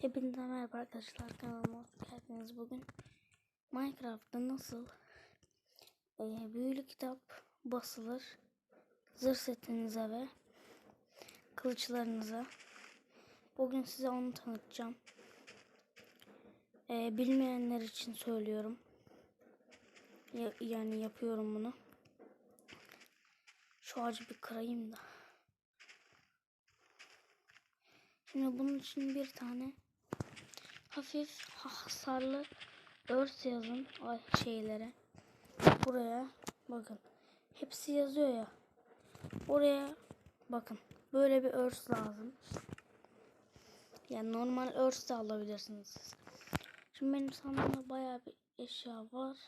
Hepinize merhaba arkadaşlar kanalıma hoş geldiniz. Bugün Minecraft'ta nasıl e, büyülü kitap basılır zırh setinize ve kılıçlarınıza. Bugün size onu tanıtacağım. E, bilmeyenler için söylüyorum. Ya- yani yapıyorum bunu. Şu ağacı bir kırayım da. Şimdi bunun için bir tane hafif hasarlı örs yazın ay şeylere. Buraya bakın. Hepsi yazıyor ya. Oraya bakın. Böyle bir örs lazım. Yani normal örs de alabilirsiniz siz. Şimdi benim sandığımda bayağı bir eşya var.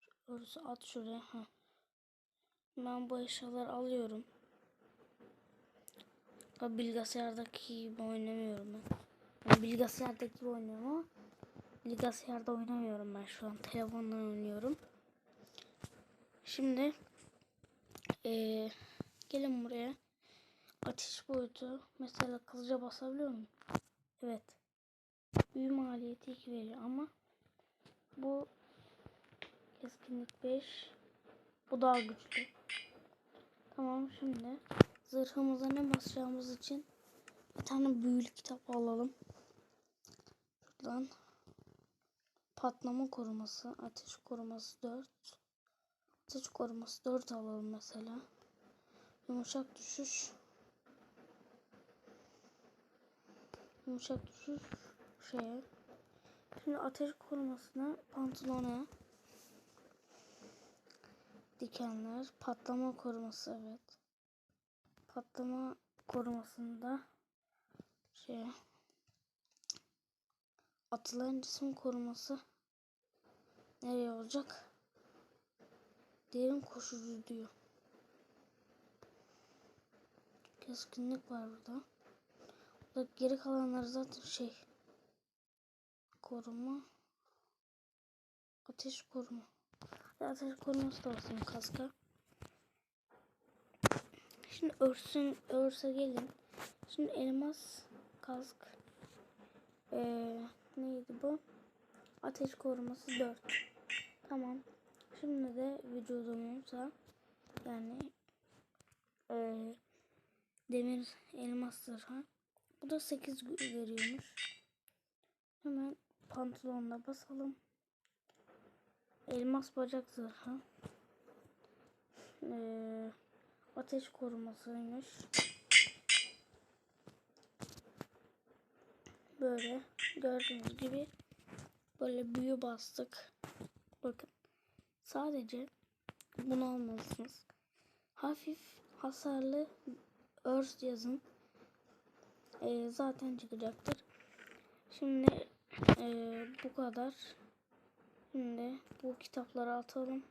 Şu örsü at şuraya. Heh. Ben bu eşyaları alıyorum. Bilgisayardaki gibi oynamıyorum ben. Yani bilgisayardaki oynuyorum ama bilgisayarda oynamıyorum ben şu an. Telefondan oynuyorum. Şimdi eee, gelin buraya. Ateş boyutu mesela kılıca basabiliyor muyum? Evet. Büyü maliyeti 2 veriyor ama bu keskinlik 5 bu daha güçlü. Tamam şimdi zırhımıza ne basacağımız için bir tane büyülü kitap alalım. Şuradan patlama koruması, ateş koruması 4. Ateş koruması 4 alalım mesela. Yumuşak düşüş. Yumuşak düşüş şeye. Şimdi ateş korumasına pantolona dikenler, patlama koruması evet patlama korumasında şey atılan cisim koruması nereye olacak? Derin koşucu diyor. Keskinlik var burada. Burada geri kalanları zaten şey koruma ateş koruma. Ateş koruması da olsun kaska. Şimdi örsün, örse gelin. Şimdi elmas kask. Ee, neydi bu? Ateş koruması 4. Tamam. Şimdi de vücudumuza yani ee, demir elmas zırha. Bu da 8 veriyormuş. Hemen pantolonla basalım. Elmas bacak zırha. Eee ateş korumasıymış. Böyle gördüğünüz gibi böyle büyü bastık. Bakın sadece bunu almalısınız. Hafif hasarlı örs yazın. Ee, zaten çıkacaktır. Şimdi ee, bu kadar. Şimdi bu kitapları atalım.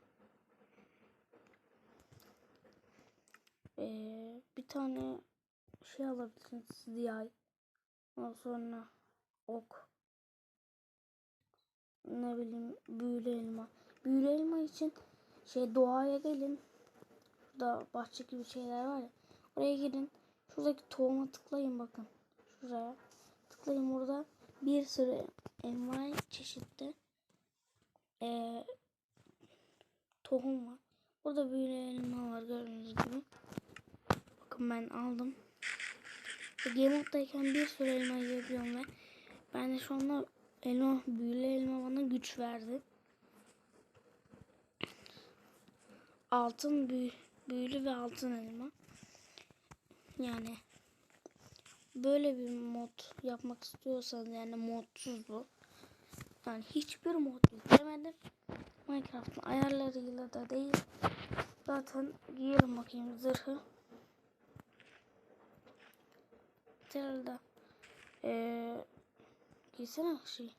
Ee, bir tane şey alabilirsiniz. Ziyay. Ondan sonra ok. Ne bileyim büyülü elma. Büyülü elma için şey doğaya gelin. Burada bahçe gibi şeyler var ya. Oraya gidin. Şuradaki tohuma tıklayın bakın. Şuraya. Tıklayın burada. Bir sürü envai çeşitli ee, tohum var. Burada büyülü elma var gördüğünüz gibi. Bakın ben aldım. Game bir sürü elma yiyebiliyorum ve ben de şu anda elma, büyülü elma bana güç verdi. Altın büyü, büyülü ve altın elma. Yani böyle bir mod yapmak istiyorsanız yani modsuz bu. Yani hiçbir mod yüklemedim. Minecraft'ın ayarlarıyla da değil. Zaten giyelim bakayım zırhı. herhalde. Ee, giysene şey.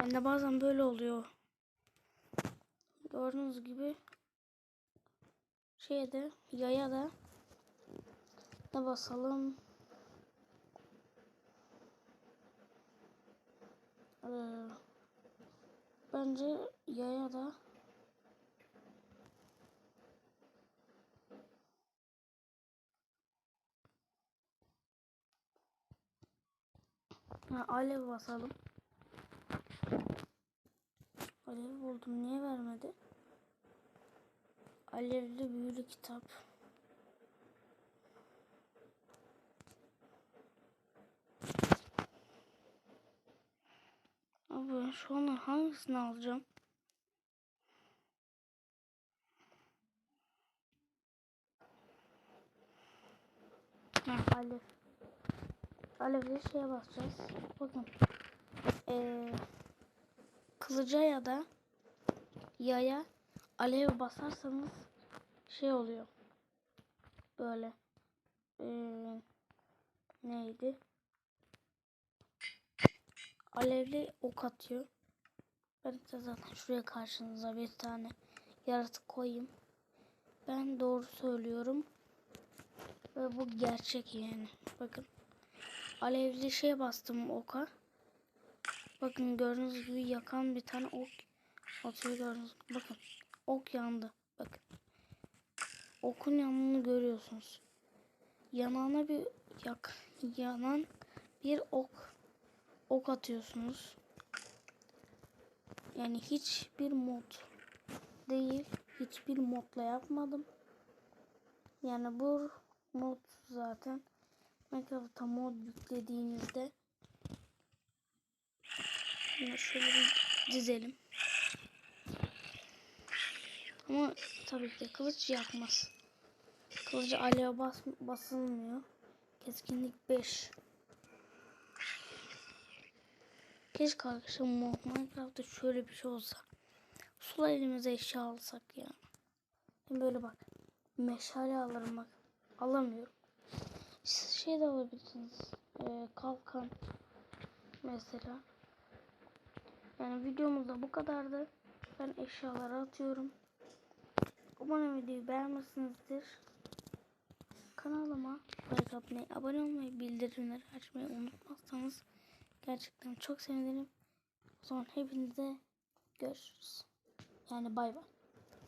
Ben de bazen böyle oluyor. Gördüğünüz gibi şeyde yaya da ne basalım. Ee, bence yaya da Ha, alev basalım. Alev buldum. Niye vermedi? Alevli büyülü kitap. Abi şu an hangisini alacağım? Ha, alev. Alevli şeye basacağız. Bakın. Ee, kılıca ya da yaya alev basarsanız şey oluyor. Böyle. Ee, neydi? Alevli ok atıyor. Ben de zaten şuraya karşınıza bir tane yaratık koyayım. Ben doğru söylüyorum. Ve bu gerçek yani. Bakın. Alevli şey bastım oka. Bakın gördüğünüz gibi yakan bir tane ok atıyor gördüğünüz. Bakın. Ok yandı. Bakın. Okun yanını görüyorsunuz. Yanağına bir yak yanan bir ok ok atıyorsunuz. Yani hiçbir mod değil. Hiçbir modla yapmadım. Yani bu mod zaten Minecraft'a mod yüklediğinizde Yine şöyle bir dizelim. Ama tabii ki kılıç yakmaz. Kılıcı alev bas basılmıyor. Keskinlik 5. Keşke arkadaşlar Minecraft'ta şöyle bir şey olsa. Sula elimize eşya alsak ya. Ben böyle bak. Meşale alırım bak. Alamıyorum. Şey de alabilirsiniz. Ee, kalkan. Mesela. Yani videomuzda bu kadardı. Ben eşyaları atıyorum. Umarım videoyu beğenmişsinizdir. Kanalıma like atmayı, abone olmayı, bildirimleri açmayı unutmazsanız gerçekten çok sevinirim. O zaman hepinize görüşürüz. Yani bay bay.